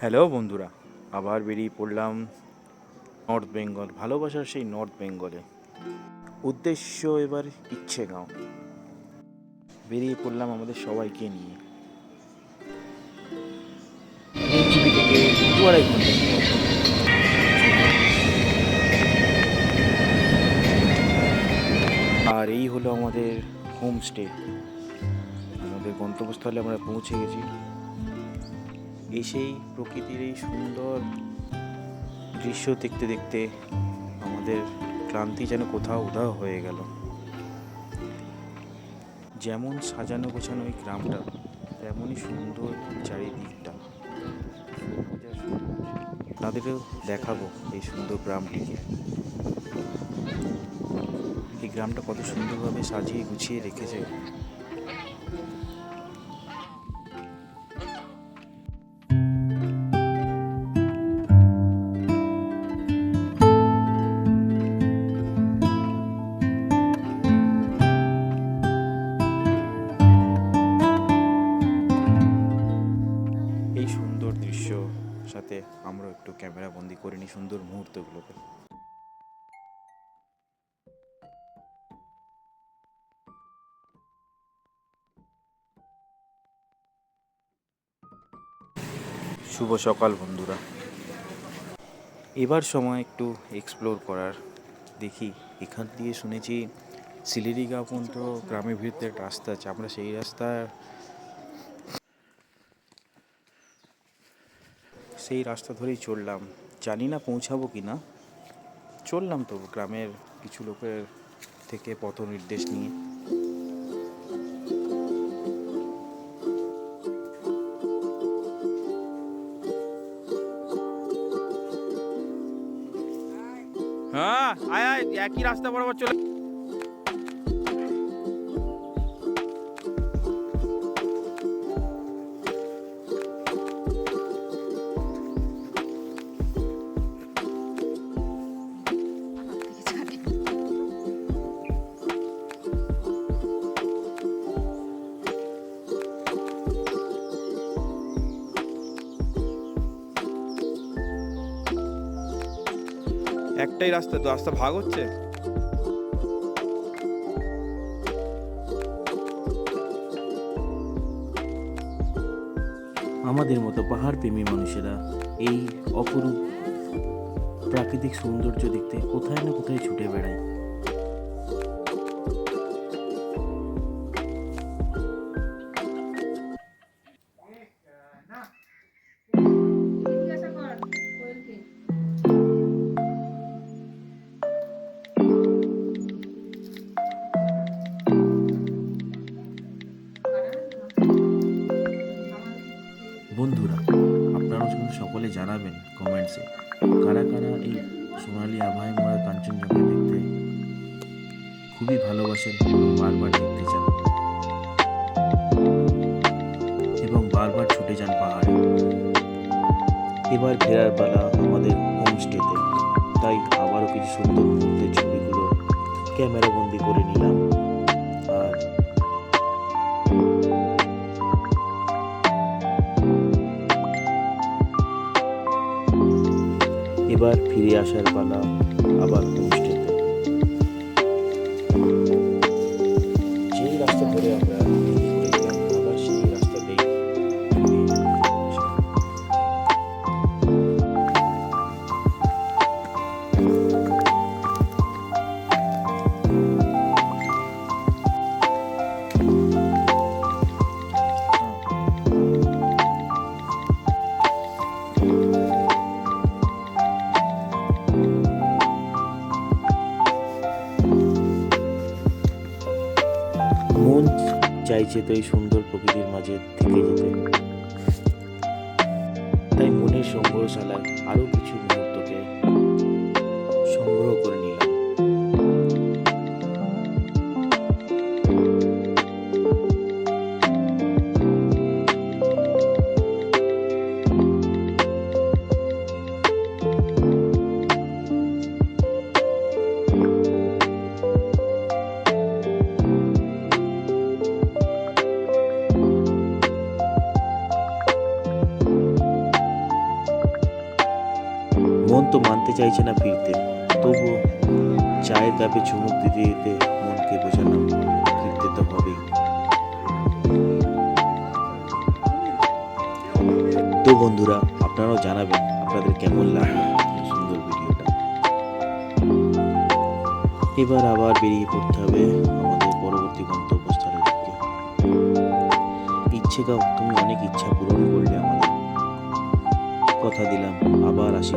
Hello বন্ধুরা। আবার বেরিয়ে পড়লাম নর্থ বেঙ্গল ভালোবাসার সেই নর্থ বেঙ্গলে উদ্দেশ্য এবার ইচ্ছে গাঁও বেরিয়ে পড়লাম আমাদের সবাইকে নিয়ে। আর এই হলো আমাদের হোমস্টে আমাদের গন্তব্যস্থলে আমরা পৌঁছে গেছি। এসেই প্রকৃতির এই সুন্দর দৃশ্য দেখতে দেখতে আমাদের ক্লান্তি যেন কোথাও উধাও হয়ে গেল। যেমন সাজানো গোছানো এই গ্রামটা, তেমনই সুন্দর চারিদিকটা। তাদেরও দেখাবো এই সুন্দর গ্রামটিকে। এই গ্রামটা কত সুন্দরভাবে সাজিয়ে গুছিয়ে রেখেছে। ক্যামেরা বন্দি করে নিই সুন্দর মুহূর্তগুলোকে। শুভ সকাল বন্ধুরা। এবার সময় একটু এক্সপ্লোর করার। দেখি, এখান দিয়ে শুনেছি সিলিরিগা পর্যন্ত গ্রামের ভিতরে একটা রাস্তা আছে। আমরা সেই রাস্তা সেই রাস্তা ধরেই চললাম। জানি না পৌঁছাবো কি না। চললাম তো গ্রামের কিছু লোকের থেকে পথ নির্দেশ নিয়ে। হ্যাঁ আয় আয়, একই রাস্তা বরাবর চলে। একটাই রাস্তা তো রাস্তা ভাগ হচ্ছে? আমাদের মতো পাহাড় প্রেমী মানুষেরা এই অপরূপ প্রাকৃতিক সৌন্দর্য দেখতে কোথায় না কোথায় ছুটে বেড়ায়। বন্ধুরা, আপনারাও কিন্তু সকলে জানাবেন কমেন্টসে কারা কারা এই সোনালি আবহাওয়ায় মরা কাঞ্চনজঙ্ঘা দেখতে খুবই ভালোবাসেন এবং বারবার দেখতে চান এবং বারবার ছুটে যান পাহাড়ে। এবার ফেরার পালা আমাদের হোমস্টেতে তাই আবারও কিছু সুন্দর মুহূর্তের ছবিগুলো ক্যামেরা বন্দি করে নিলাম। এবার ফিরে আসার পালা আবার হোমস্টেতে মন চাইছে তো এই সুন্দর প্রকৃতির মাঝে থেকে যেতে। তাই মনের সংগ্রহশালায় আরও কিছু মুহূর্তকে সংগ্রহ করে নিলাম। মন তো মানতে চাইছে না ফিরতে। তবুও চায়ের কাপে চুমুক দিতে দিতে মনকে বোঝালাম, ফিরতে তো হবেই। তো বন্ধুরা, আপনারাও জানাবেন আপনাদের কেমন লাগল সুন্দর ভিডিওটা। এবার আবার বেরিয়ে পড়তে হবে আমাদের পরবর্তী গন্তব্যস্থলের দিকে। ইচ্ছে গাও তুমি অনেক ইচ্ছা পূরণ করলে আমাদের। কথা দিলাম, আবার আসি